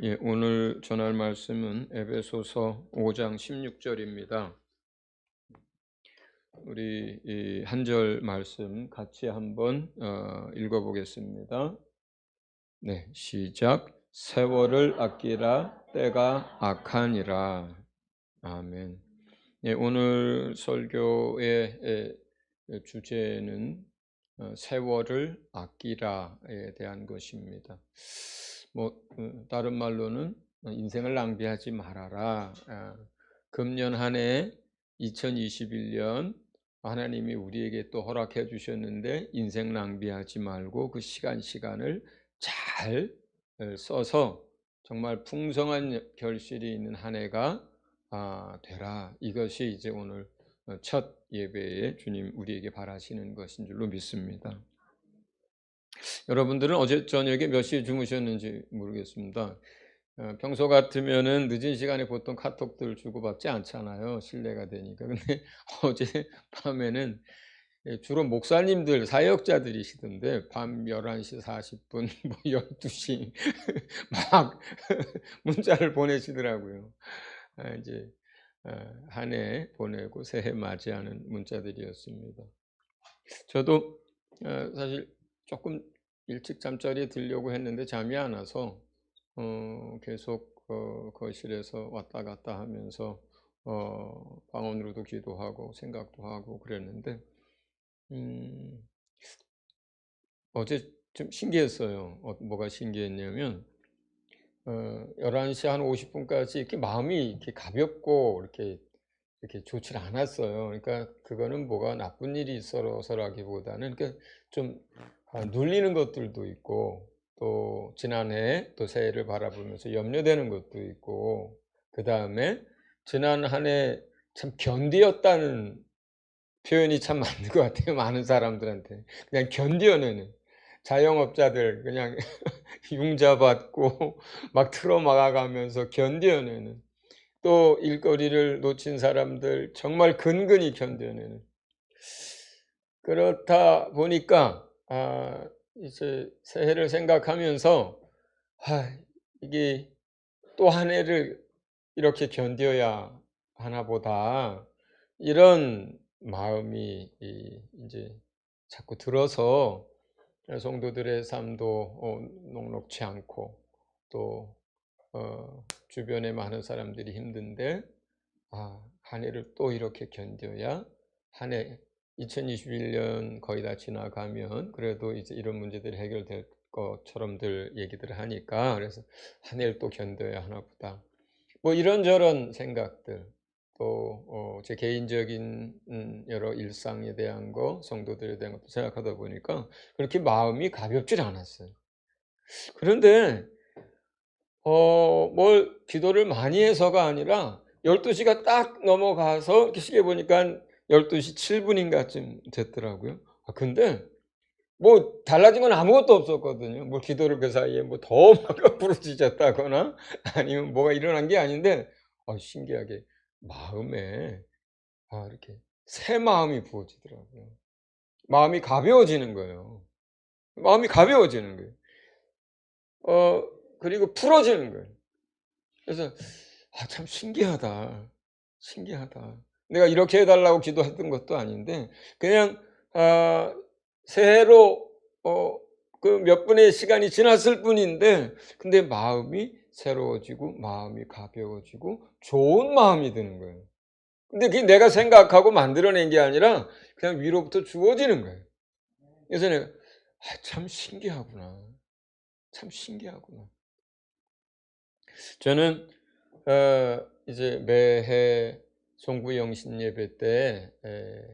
예, 오늘 전할 말씀은 에베소서 5장 16절입니다. 우리 한 절 말씀 같이 한번 어, 읽어보겠습니다. 네, 시작. 세월을 아끼라 때가 악하니라. 아멘. 예, 오늘 설교의 주제는 어, 세월을 아끼라에 대한 것입니다. 뭐 어, 다른 말로는 인생을 낭비하지 말아라. 아, 금년 한 해 2021년 하나님이 우리에게 또 허락해 주셨는데 인생 낭비하지 말고 그 시간 시간을 잘 어, 써서 정말 풍성한 결실이 있는 한 해가 아, 되라. 이것이 이제 오늘 어, 첫 예배에 주님 우리에게 바라시는 것인 줄로 믿습니다. 여러분들은 어제 저녁에 몇 시에 주무셨는지 모르겠습니다. 어, 평소 같으면은 늦은 시간에 보통 카톡들 주고받지 않잖아요. 신뢰가 되니까. 근데 어제 밤에는 예, 주로 목사님들, 사역자들이시던데 밤 11시 40분, 뭐 12시 막 문자를 보내시더라고요. 아, 이제 어, 한해 보내고 새해 맞이하는 문자들이었습니다. 저도 어, 사실 조금 일찍 잠자리에 들려고 했는데 잠이 안 와서 어, 계속 어, 거실에서 왔다 갔다 하면서 어, 방언으로도 기도하고 생각도 하고 그랬는데 음, 어제 좀 신기했어요. 어, 뭐가 신기했냐면 어, 11시 한 50분까지 이렇게 마음이 이렇게 가볍고 이렇게 이렇게 좋지 않았어요. 그러니까 그거는 뭐가 나쁜 일이 있어서라기보다는 그러니까 좀 아, 눌리는 것들도 있고 또 지난해 또 새해를 바라보면서 염려되는 것도 있고 그 다음에 지난 한 해 참 견디었다는 표현이 참 맞는 것 같아요. 많은 사람들한테 그냥 견디어내는 자영업자들 그냥 융자 받고 막 틀어 막아가면서 견디어내는 또 일거리를 놓친 사람들 정말 근근히 견뎌내는. 그렇다 보니까 아, 이제 새해를 생각하면서 아, 이게 또 한 해를 이렇게 견뎌야 하나 보다. 이런 마음이 이제 자꾸 들어서 성도들의 삶도 어, 녹록치 않고 또 어, 주변에 많은 사람들이 힘든데 아, 한 해를 또 이렇게 견뎌야 한 해 2021년 거의 다 지나가면 그래도 이제 이런 문제들이 해결될 것처럼들 얘기들을 하니까 그래서 한 해를 또 견뎌야 하나 보다. 뭐 이런저런 생각들 또제 어 개인적인 음 여러 일상에 대한 거 성도들에 대한 것도 생각하다 보니까 그렇게 마음이 가볍질 않았어요. 그런데 어 뭘 기도를 많이 해서가 아니라 12시가 딱 넘어가서 시계 보니까 12시 7분인가쯤 됐더라고요. 아, 근데 뭐 달라진 건 아무것도 없었거든요. 뭐 기도를 그 사이에 뭐 더 막 부르짖었다거나 아니면 뭐가 일어난 게 아닌데 아, 신기하게 마음에 아, 이렇게 새 마음이 부어지더라고요. 마음이 가벼워지는 거예요. 마음이 가벼워지는 거예요. 어, 그리고 풀어지는 거예요. 그래서 아, 참 신기하다. 신기하다. 내가 이렇게 해달라고 기도했던 것도 아닌데 그냥 아, 새해로 어, 그 몇 분의 시간이 지났을 뿐인데 근데 마음이 새로워지고 마음이 가벼워지고 좋은 마음이 드는 거예요. 근데 그게 내가 생각하고 만들어낸 게 아니라 그냥 위로부터 주어지는 거예요. 그래서 내가 아, 참 신기하구나. 참 신기하구나. 저는 어, 이제 매해 송구 영신 예배 때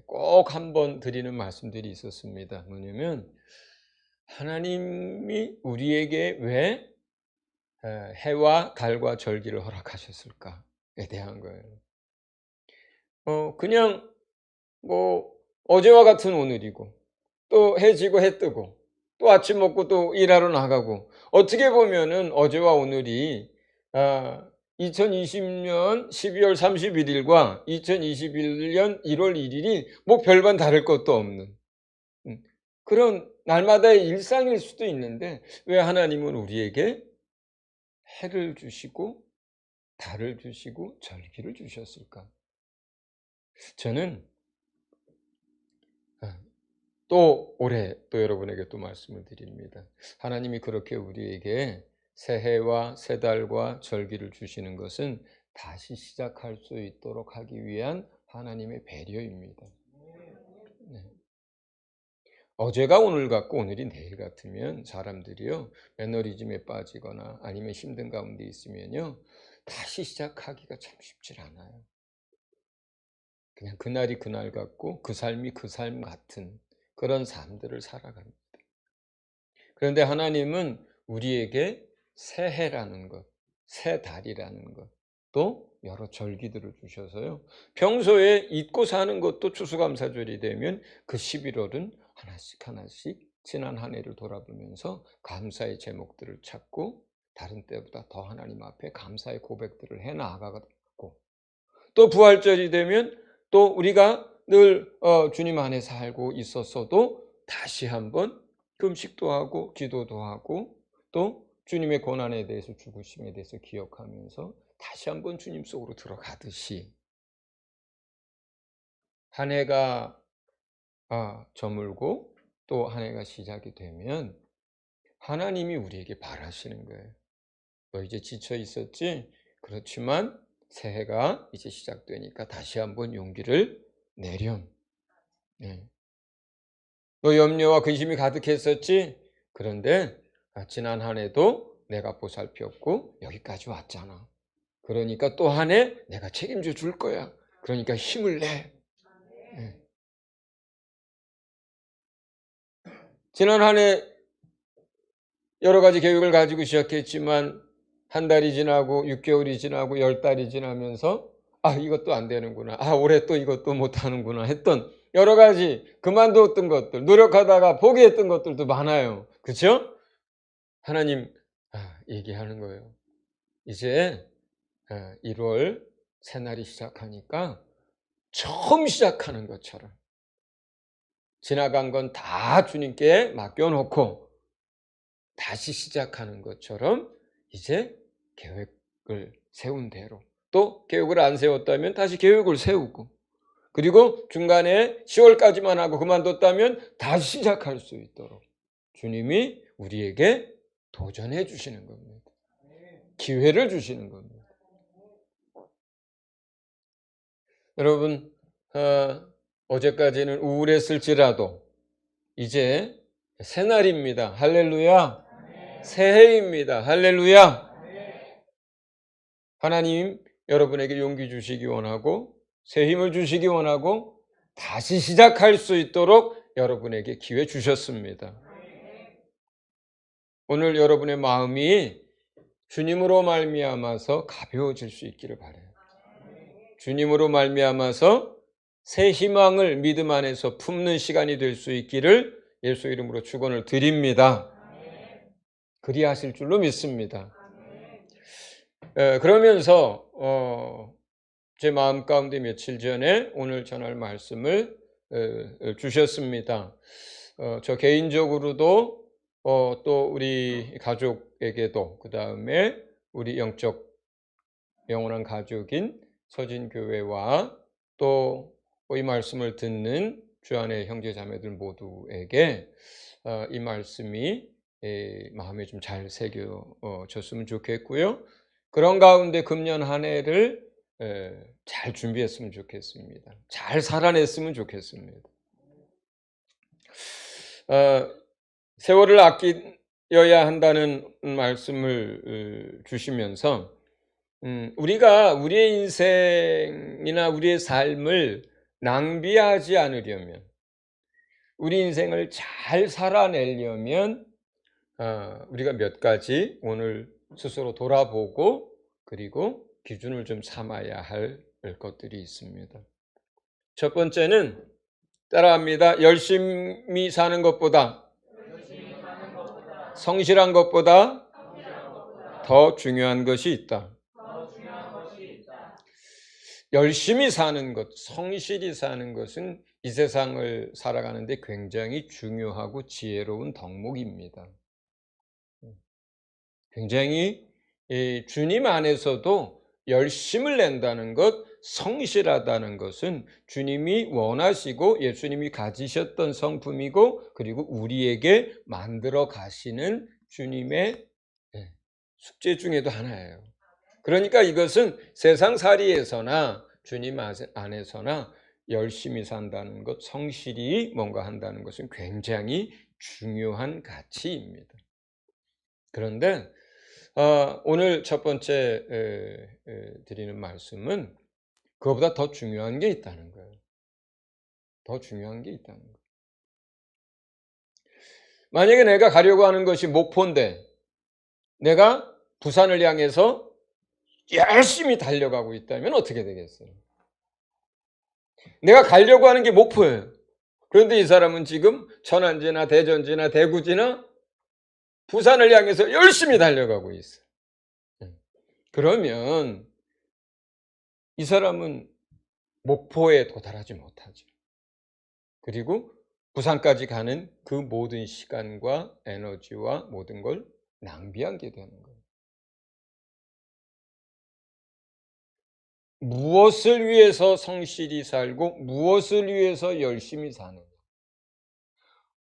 꼭 한번 드리는 말씀들이 있었습니다. 뭐냐면 하나님이 우리에게 왜 해와 달과 절기를 허락하셨을까에 대한 거예요. 어 그냥 뭐 어제와 같은 오늘이고 또 해 지고 해 뜨고 또 아침 먹고 또 일하러 나가고 어떻게 보면은 어제와 오늘이 아 2020년 12월 31일과 2021년 1월 1일이 뭐 별반 다를 것도 없는 음, 그런 날마다의 일상일 수도 있는데 왜 하나님은 우리에게 해를 주시고 달을 주시고 절기를 주셨을까? 저는 아, 또 올해 또 여러분에게 또 말씀을 드립니다. 하나님이 그렇게 우리에게 새해와 새달과 절기를 주시는 것은 다시 시작할 수 있도록 하기 위한 하나님의 배려입니다. 네. 어제가 오늘 같고 오늘이 내일 같으면 사람들이요 매너리즘에 빠지거나 아니면 힘든 가운데 있으면요 다시 시작하기가 참 쉽질 않아요. 그냥 그날이 그날 같고 그 삶이 그 삶 같은 그런 삶들을 살아갑니다. 그런데 하나님은 우리에게 새해라는 것, 새 달이라는 것, 또 여러 절기들을 주셔서요. 평소에 잊고 사는 것도 추수감사절이 되면 그 11월은 하나씩 하나씩 지난 한 해를 돌아보면서 감사의 제목들을 찾고 다른 때보다 더 하나님 앞에 감사의 고백들을 해 나가고 또 부활절이 되면 또 우리가 늘 어, 주님 안에 살고 있었어도 다시 한번 금식도 하고 기도도 하고 또 주님의 고난에 대해서 죽으심에 대해서 기억하면서 다시 한번 주님 속으로 들어가듯이 한 해가 아, 저물고 또 한 해가 시작이 되면 하나님이 우리에게 바라시는 거예요. 너 이제 지쳐 있었지? 그렇지만 새해가 이제 시작되니까 다시 한번 용기를 내렴. 네. 너 염려와 근심이 가득했었지? 그런데 아, 지난 한 해도 내가 보살폈고 여기까지 왔잖아. 그러니까 또 한 해 내가 책임져 줄 거야. 그러니까 힘을 내. 네. 지난 한 해 여러 가지 계획을 가지고 시작했지만 한 달이 지나고 6개월이 지나고 10달이 지나면서 아 이것도 안 되는구나. 아 올해 또 이것도 못 하는구나 했던 여러 가지 그만뒀던 것들, 노력하다가 포기했던 것들도 많아요. 그렇죠? 하나님 아, 얘기하는 거예요. 이제 1월 아, 새날이 시작하니까 처음 시작하는 것처럼 지나간 건 다 주님께 맡겨놓고 다시 시작하는 것처럼 이제 계획을 세운 대로 또 계획을 안 세웠다면 다시 계획을 세우고 그리고 중간에 10월까지만 하고 그만뒀다면 다시 시작할 수 있도록 주님이 우리에게 도전해 주시는 겁니다. 기회를 주시는 겁니다. 여러분 어, 제까지는 우울했을지라도 이제 새날입니다. 할렐루야. 새해입니다. 할렐루야. 하나님 여러분에게 용기 주시기 원하고 새 힘을 주시기 원하고 다시 시작할 수 있도록 여러분에게 기회 주셨습니다. 오늘 여러분의 마음이 주님으로 말미암아서 가벼워질 수 있기를 바래요. 주님으로 말미암아서 새 희망을 믿음 안에서 품는 시간이 될 수 있기를 예수 이름으로 축원을 드립니다. 그리하실 줄로 믿습니다. 그러면서 어, 제 마음 가운데 며칠 전에 오늘 전할 말씀을 주셨습니다. 어, 저 개인적으로도 어, 또 우리 가족에게도 그 다음에 우리 영적 영원한 가족인 서진교회와 또 이 말씀을 듣는 주 안의 형제 자매들 모두에게 이 말씀이 마음에 좀 잘 새겨졌으면 좋겠고요. 그런 가운데 금년 한 해를 잘 준비했으면 좋겠습니다. 잘 살아냈으면 좋겠습니다. 어, 세월을 아껴야 한다는 말씀을 주시면서 음, 우리가 우리의 인생이나 우리의 삶을 낭비하지 않으려면 우리 인생을 잘 살아내려면 아, 우리가 몇 가지 오늘 스스로 돌아보고 그리고 기준을 좀 삼아야 할 것들이 있습니다. 첫 번째는 따라합니다. 열심히 사는 것보다 성실한 것보다 더 중요한 것이 있다. 열심히 사는 것, 성실히 사는 것은 이 세상을 살아가는데 굉장히 중요하고 지혜로운 덕목입니다. 굉장히 이 주님 안에서도 열심을 낸다는 것, 성실하다는 것은 주님이 원하시고 예수님이 가지셨던 성품이고 그리고 우리에게 만들어 가시는 주님의 예, 숙제 중에도 하나예요. 그러니까 이것은 세상 살이에서나 주님 안에서나 열심히 산다는 것, 성실히 뭔가 한다는 것은 굉장히 중요한 가치입니다. 그런데 어, 오늘 첫 번째 드리는 말씀은 그거보다 더 중요한 게 있다는 거예요. 더 중요한 게 있다는 거예요. 만약에 내가 가려고 하는 것이 목포인데 내가 부산을 향해서 열심히 달려가고 있다면 어떻게 되겠어요? 내가 가려고 하는 게 목포예요. 그런데 이 사람은 지금 천안지나 대전지나 대구지나 부산을 향해서 열심히 달려가고 있어요. 그러면 이 사람은 목포에 도달하지 못하죠. 그리고 부산까지 가는 그 모든 시간과 에너지와 모든 걸 낭비하게 되는 거예요. 무엇을 위해서 성실히 살고 무엇을 위해서 열심히 사느냐.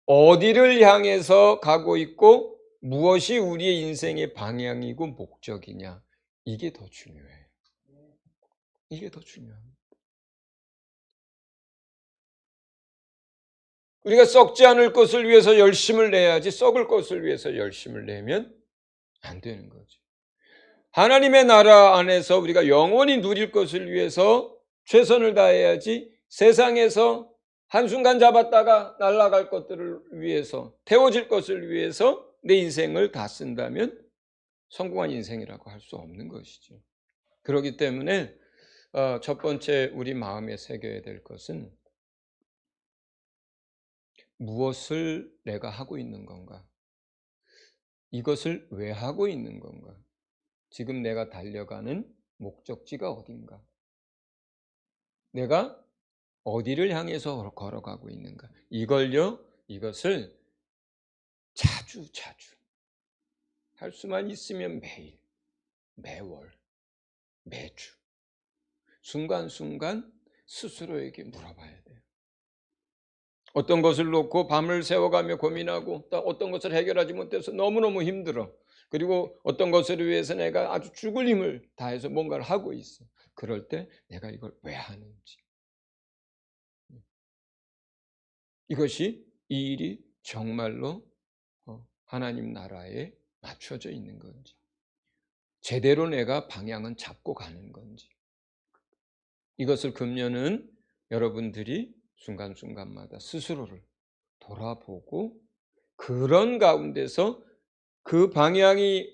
어디를 향해서 가고 있고 무엇이 우리의 인생의 방향이고 목적이냐. 이게 더 중요해요. 이게 더 중요합니다. 우리가 썩지 않을 것을 위해서 열심을 내야지 썩을 것을 위해서 열심을 내면 안 되는 거죠. 하나님의 나라 안에서 우리가 영원히 누릴 것을 위해서 최선을 다해야지 세상에서 한순간 잡았다가 날아갈 것들을 위해서 태워질 것을 위해서 내 인생을 다 쓴다면 성공한 인생이라고 할 수 없는 것이죠. 그렇기 때문에 어, 첫 번째 우리 마음에 새겨야 될 것은 무엇을 내가 하고 있는 건가? 이것을 왜 하고 있는 건가? 지금 내가 달려가는 목적지가 어딘가? 내가 어디를 향해서 걸어가고 있는가? 이걸요, 이것을 자주 자주 할 수만 있으면 매일, 매월, 매주, 순간순간 스스로에게 물어봐야 돼요. 어떤 것을 놓고 밤을 새워가며 고민하고 또 어떤 것을 해결하지 못해서 너무너무 힘들어. 그리고 어떤 것을 위해서 내가 아주 죽을 힘을 다해서 뭔가를 하고 있어. 그럴 때 내가 이걸 왜 하는지. 이것이 이 일이 정말로 어, 하나님 나라에 맞춰져 있는 건지, 제대로 내가 방향은 잡고 가는 건지. 이것을 금년은 여러분들이 순간순간마다 스스로를 돌아보고 그런 가운데서 그 방향이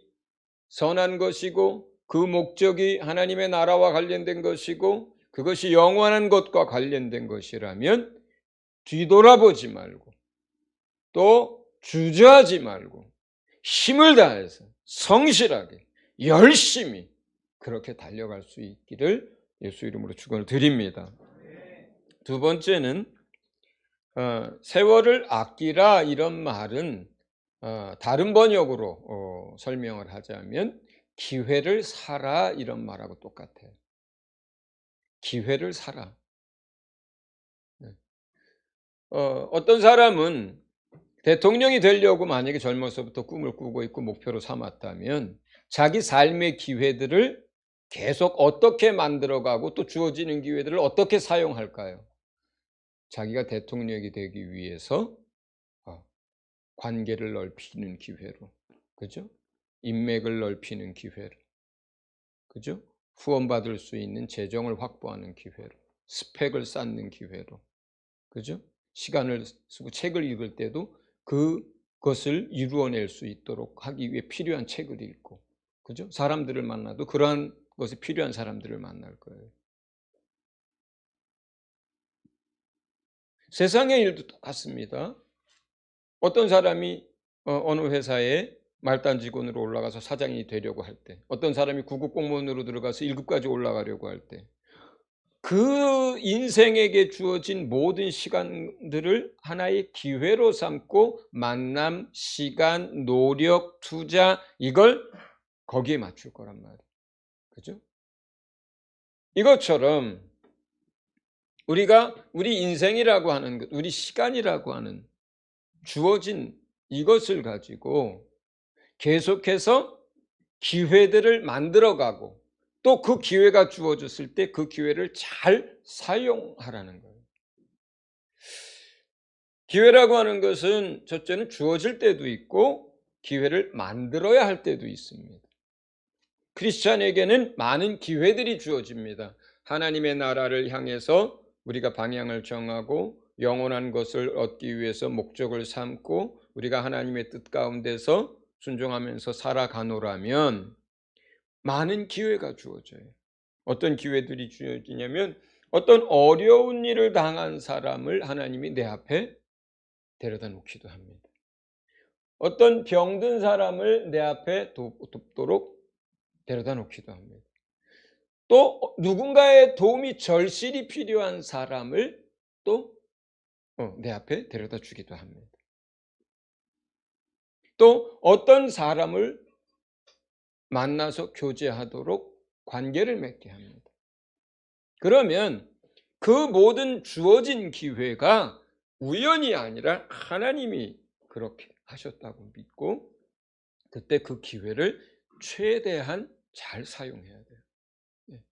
선한 것이고 그 목적이 하나님의 나라와 관련된 것이고 그것이 영원한 것과 관련된 것이라면 뒤돌아보지 말고 또 주저하지 말고 힘을 다해서 성실하게 열심히 그렇게 달려갈 수 있기를 예수 이름으로 축원을 드립니다. 두 번째는 어, 세월을 아끼라 이런 말은 어, 다른 번역으로 어, 설명을 하자면 기회를 사라 이런 말하고 똑같아요. 기회를 사라. 네. 어, 어떤 사람은 대통령이 되려고 만약에 젊어서부터 꿈을 꾸고 있고 목표로 삼았다면 자기 삶의 기회들을 계속 어떻게 만들어가고 또 주어지는 기회들을 어떻게 사용할까요? 자기가 대통령이 되기 위해서 어, 관계를 넓히는 기회로, 그죠? 인맥을 넓히는 기회로, 그죠? 후원받을 수 있는 재정을 확보하는 기회로, 스펙을 쌓는 기회로, 그죠? 시간을 쓰고 책을 읽을 때도 그것을 이루어낼 수 있도록 하기 위해 필요한 책을 읽고, 그죠? 사람들을 만나도 그러한 것에 필요한 사람들을 만날 거예요. 세상의 일도 똑같습니다. 어떤 사람이 어, 어느 회사에 말단 직원으로 올라가서 사장이 되려고 할 때, 어떤 사람이 구급 공무원으로 들어가서 1급까지 올라가려고 할 때, 그 인생에게 주어진 모든 시간들을 하나의 기회로 삼고 만남, 시간, 노력, 투자 이걸 거기에 맞출 거란 말이에요. 그죠? 이것처럼 우리가 우리 인생이라고 하는 것, 우리 시간이라고 하는 주어진 이것을 가지고 계속해서 기회들을 만들어가고 또 그 기회가 주어졌을 때 그 기회를 잘 사용하라는 거예요. 기회라고 하는 것은 첫째는 주어질 때도 있고 기회를 만들어야 할 때도 있습니다. 크리스찬에게는 많은 기회들이 주어집니다. 하나님의 나라를 향해서 우리가 방향을 정하고 영원한 것을 얻기 위해서 목적을 삼고 우리가 하나님의 뜻 가운데서 순종하면서 살아가노라면 많은 기회가 주어져요. 어떤 기회들이 주어지냐면 어떤 어려운 일을 당한 사람을 하나님이 내 앞에 데려다 놓기도 합니다. 어떤 병든 사람을 내 앞에 돕도록 데려다 놓기도 합니다. 또 누군가의 도움이 절실히 필요한 사람을 또내 어, 앞에 데려다 주기도 합니다. 또 어떤 사람을 만나서 교제하도록 관계를 맺게 합니다. 그러면 그 모든 주어진 기회가 우연이 아니라 하나님이 그렇게 하셨다고 믿고 그때 그 기회를 최대한 잘 사용해야 돼요. 예.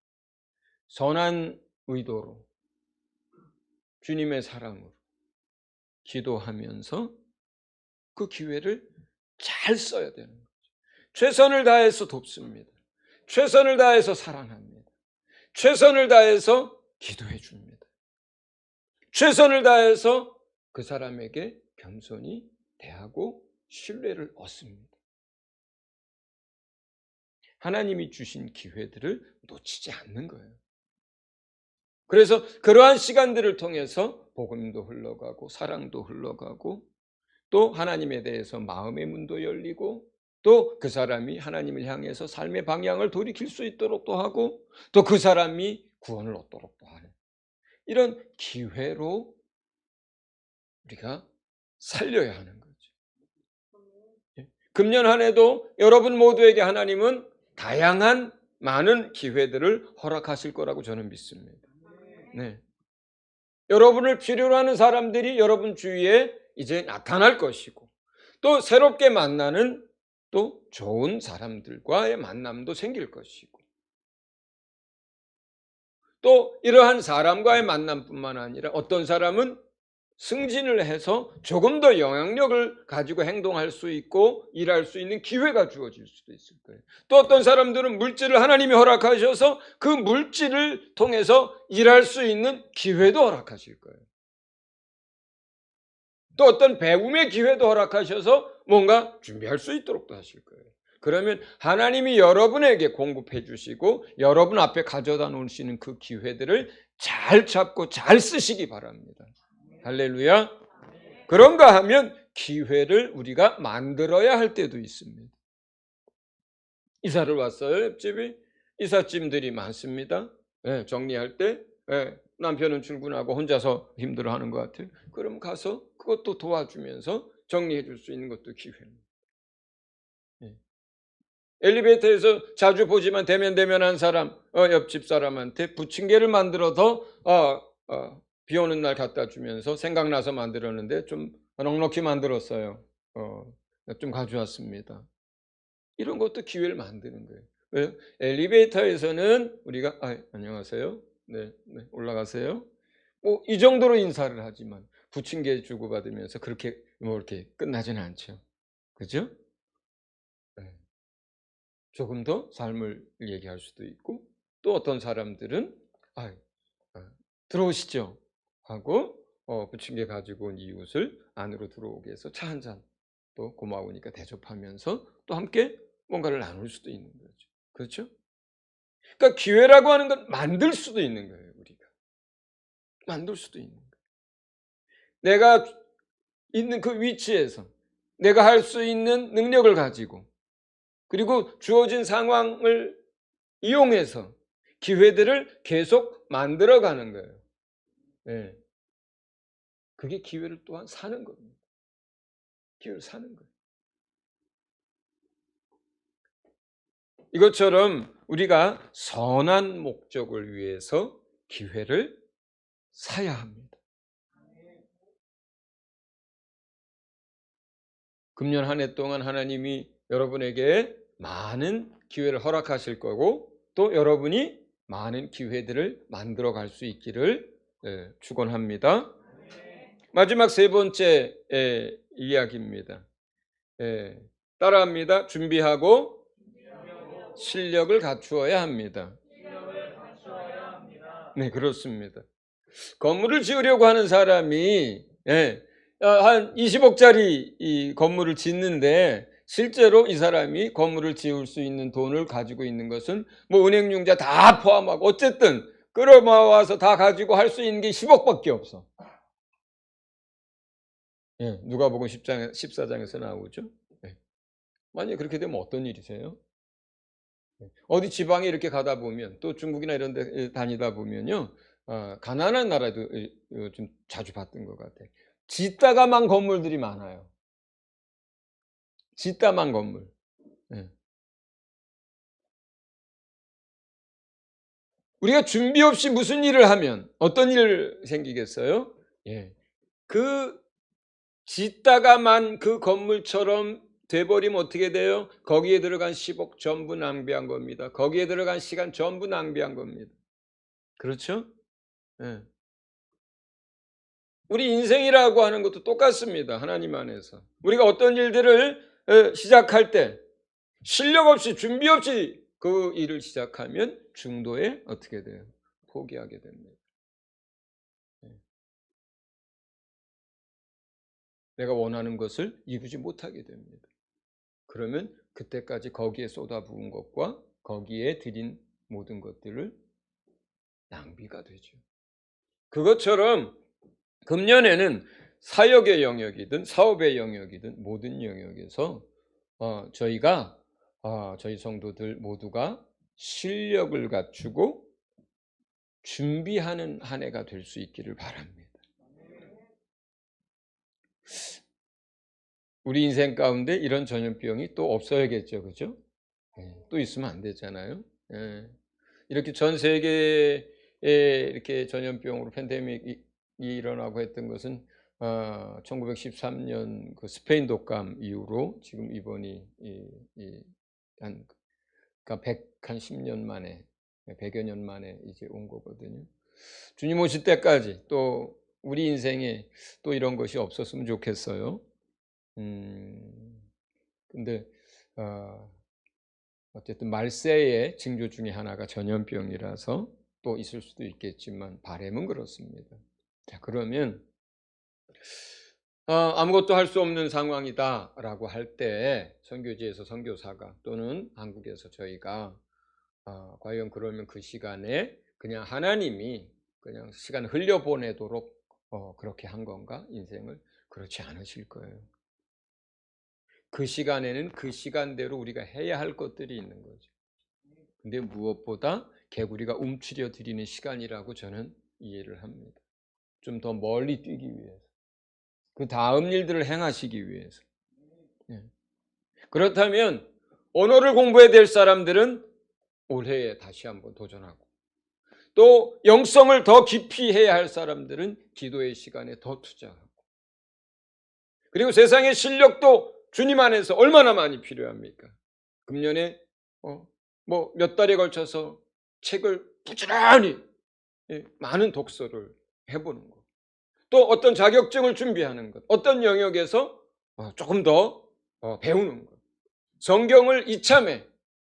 선한 의도로 주님의 사랑으로 기도하면서 그 기회를 잘 써야 되는. 최선을 다해서 돕습니다. 최선을 다해서 사랑합니다. 최선을 다해서 기도해 줍니다. 최선을 다해서 그 사람에게 겸손히 대하고 신뢰를 얻습니다. 하나님이 주신 기회들을 놓치지 않는 거예요. 그래서 그러한 시간들을 통해서 복음도 흘러가고 사랑도 흘러가고 또 하나님에 대해서 마음의 문도 열리고 또 그 사람이 하나님을 향해서 삶의 방향을 돌이킬 수 있도록 도 하고 또 그 사람이 구원을 얻도록 도 하는 이런 기회로 우리가 살려야 하는 거죠. 예? 금년 한 해도 여러분 모두에게 하나님은 다양한 많은 기회들을 허락하실 거라고 저는 믿습니다. 네. 여러분을 필요로 하는 사람들이 여러분 주위에 이제 나타날 것이고 또 새롭게 만나는 또 좋은 사람들과의 만남도 생길 것이고 또 이러한 사람과의 만남뿐만 아니라 어떤 사람은 승진을 해서 조금 더 영향력을 가지고 행동할 수 있고 일할 수 있는 기회가 주어질 수도 있을 거예요. 또 어떤 사람들은 물질을 하나님이 허락하셔서 그 물질을 통해서 일할 수 있는 기회도 허락하실 거예요. 또 어떤 배움의 기회도 허락하셔서 뭔가 준비할 수 있도록도 하실 거예요. 그러면 하나님이 여러분에게 공급해 주시고 여러분 앞에 가져다 놓으시는 그 기회들을 잘 잡고 잘 쓰시기 바랍니다. 할렐루야. 그런가 하면 기회를 우리가 만들어야 할 때도 있습니다. 이사를 왔어요, 옆집이. 이삿짐들이 많습니다. 네, 정리할 때 네, 남편은 출근하고 혼자서 힘들어하는 것 같아요. 그럼 가서 그것도 도와주면서 정리해 줄 수 있는 것도 기회입니다. 네. 엘리베이터에서 자주 보지만 대면대면한 사람, 어, 옆집 사람한테 부침개를 만들어서 어, 어, 비 오는 날 갖다 주면서 생각나서 만들었는데 좀 넉넉히 만들었어요. 어, 좀 가져왔습니다. 이런 것도 기회를 만드는 거예요. 왜? 엘리베이터에서는 우리가 아, 안녕하세요. 네, 네, 올라가세요. 뭐 이 정도로 인사를 하지만 부침개 주고 받으면서 그렇게 뭐 이렇게 끝나지는 않죠. 그죠? 네. 조금 더 삶을 얘기할 수도 있고 또 어떤 사람들은 아, 아 들어오시죠. 하고 어, 부침개 가지고 온 이웃을 안으로 들어오게 해서 차 한 잔 또 고마우니까 대접하면서 또 함께 뭔가를 나눌 수도 있는 거죠. 그렇죠? 그러니까 기회라고 하는 건 만들 수도 있는 거예요, 우리가. 만들 수도 있는. 내가 있는 그 위치에서 내가 할 수 있는 능력을 가지고 그리고 주어진 상황을 이용해서 기회들을 계속 만들어 가는 거예요. 네. 그게 기회를 또한 사는 겁니다. 기회를 사는 거예요. 이것처럼 우리가 선한 목적을 위해서 기회를 사야 합니다. 금년 한 해 동안 하나님이 여러분에게 많은 기회를 허락하실 거고 또 여러분이 많은 기회들을 만들어 갈 수 있기를 예, 축원합니다. 마지막 세 번째 예, 이야기입니다. 예, 따라합니다. 준비하고 실력을 갖추어야 합니다. 네, 그렇습니다. 건물을 지으려고 하는 사람이 예, 어, 한 20억짜리 이 건물을 짓는데 실제로 이 사람이 건물을 지을 수 있는 돈을 가지고 있는 것은 뭐 은행융자 다 포함하고 어쨌든 끌어모아서 다 가지고 할 수 있는 게 10억밖에 없어. 예, 누가복음 10장 14장에서 나오죠. 예. 만약에 그렇게 되면 어떤 일이세요? 예. 어디 지방에 이렇게 가다 보면 또 중국이나 이런 데 다니다 보면요. 어, 가난한 나라도 어, 좀 자주 봤던 것 같아요. 짓다가만 건물들이 많아요. 짓다만 건물. 예. 우리가 준비 없이 무슨 일을 하면 어떤 일 생기겠어요? 예. 그 짓다가만 그 건물처럼 돼버리면 어떻게 돼요? 거기에 들어간 10억 전부 낭비한 겁니다. 거기에 들어간 시간 전부 낭비한 겁니다. 그렇죠? 예. 우리 인생이라고 하는 것도 똑같습니다. 하나님 안에서. 우리가 어떤 일들을 어, 시작할 때 실력 없이 준비 없이 그 일을 시작하면 중도에 어떻게 돼요? 포기하게 됩니다. 예. 내가 원하는 것을 이루지 못하게 됩니다. 그러면 그때까지 거기에 쏟아부은 것과 거기에 드린 모든 것들을 낭비가 되죠. 그것처럼 금년에는 사역의 영역이든 사업의 영역이든 모든 영역에서 어, 저희가 어, 저희 성도들 모두가 실력을 갖추고 준비하는 한 해가 될 수 있기를 바랍니다. 우리 인생 가운데 이런 전염병이 또 없어야겠죠, 그죠? 예, 또 있으면 안 되잖아요. 예. 이렇게 전 세계에 이렇게 전염병으로 팬데믹이 일어나고 했던 것은 어, 1913년 그 스페인 독감 이후로 지금 이번이 이, 이, 한 그러니까 110년 만에 100여 년 만에 이제 온 거거든요. 주님 오실 때까지 또 우리 인생에 또 이런 것이 없었으면 좋겠어요. 음, 근데 어, 어쨌든 말세의 징조 중에 하나가 전염병이라서 또 있을 수도 있겠지만 바램은 그렇습니다. 자 그러면 어, 아무것도 할 수 없는 상황이다라고 할 때 선교지에서 선교사가 또는 한국에서 저희가 어, 과연 그러면 그 시간에 그냥 하나님이 그냥 시간 흘려 보내도록 어, 그렇게 한 건가 인생을 그렇지 않으실 거예요. 그 시간에는 그 시간대로 우리가 해야 할 것들이 있는 거죠. 근데 무엇보다 개구리가 움츠려 드리는 시간이라고 저는 이해를 합니다. 좀 더 멀리 뛰기 위해서. 그 다음 일들을 행하시기 위해서. 예. 그렇다면 언어를 공부해야 될 사람들은 올해에 다시 한번 도전하고 또 영성을 더 깊이 해야 할 사람들은 기도의 시간에 더 투자하고 그리고 세상의 실력도 주님 안에서 얼마나 많이 필요합니까? 금년에 어, 뭐 몇 달에 걸쳐서 책을 부지런히 예, 많은 독서를 해보는 것. 또 어떤 자격증을 준비하는 것. 어떤 영역에서 어, 조금 더 어, 배우는 것. 성경을 이참에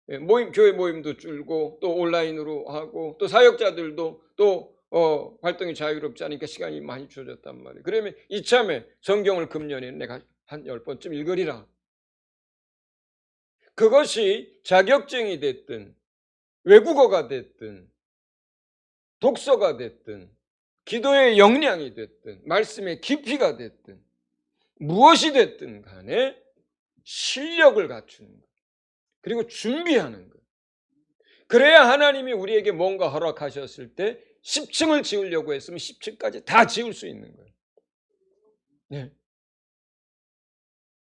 예, 모임 교회 모임도 줄고 또 온라인으로 하고 또 사역자들도 또 어, 활동이 자유롭지 않으니까 시간이 많이 주어졌단 말이에요. 그러면 이참에 성경을 금년에 내가 한 열 번쯤 읽으리라. 그것이 자격증이 됐든 외국어가 됐든 독서가 됐든 기도의 역량이 됐든 말씀의 깊이가 됐든 무엇이 됐든 간에 실력을 갖추는 것 그리고 준비하는 것 그래야 하나님이 우리에게 뭔가 허락하셨을 때 10층을 지으려고 했으면 10층까지 다 지을 수 있는 거예요. 네.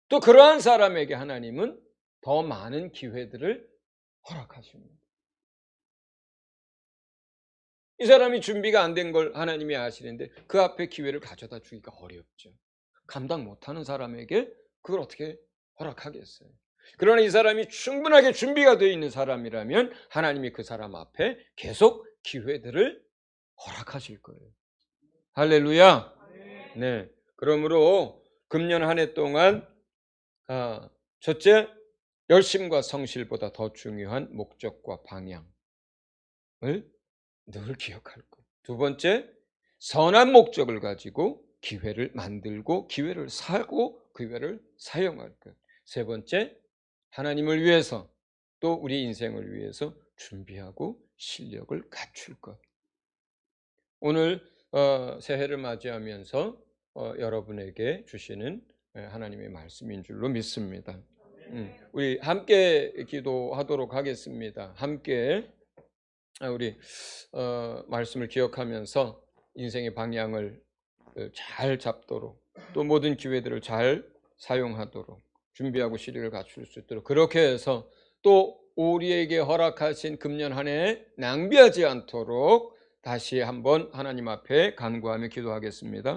또 그러한 사람에게 하나님은 더 많은 기회들을 허락하십니다. 이 사람이 준비가 안 된 걸 하나님이 아시는데 그 앞에 기회를 가져다 주기가 어렵죠. 감당 못하는 사람에게 그걸 어떻게 허락하겠어요? 그러나 이 사람이 충분하게 준비가 되어 있는 사람이라면 하나님이 그 사람 앞에 계속 기회들을 허락하실 거예요. 할렐루야. 네. 그러므로 금년 한 해 동안 아, 첫째 열심과 성실보다 더 중요한 목적과 방향을 늘 기억할 것. 두 번째 선한 목적을 가지고 기회를 만들고 기회를 사고 기회를 사용할 것. 세 번째 하나님을 위해서 또 우리 인생을 위해서 준비하고 실력을 갖출 것. 오늘 어, 새해를 맞이하면서 어, 여러분에게 주시는 하나님의 말씀인 줄로 믿습니다. 음, 우리 함께 기도하도록 하겠습니다. 함께 우리 어, 말씀을 기억하면서 인생의 방향을 잘 잡도록 또 모든 기회들을 잘 사용하도록 준비하고 실력을 갖출 수 있도록 그렇게 해서 또 우리에게 허락하신 금년 한 해 낭비하지 않도록 다시 한번 하나님 앞에 간구하며 기도하겠습니다.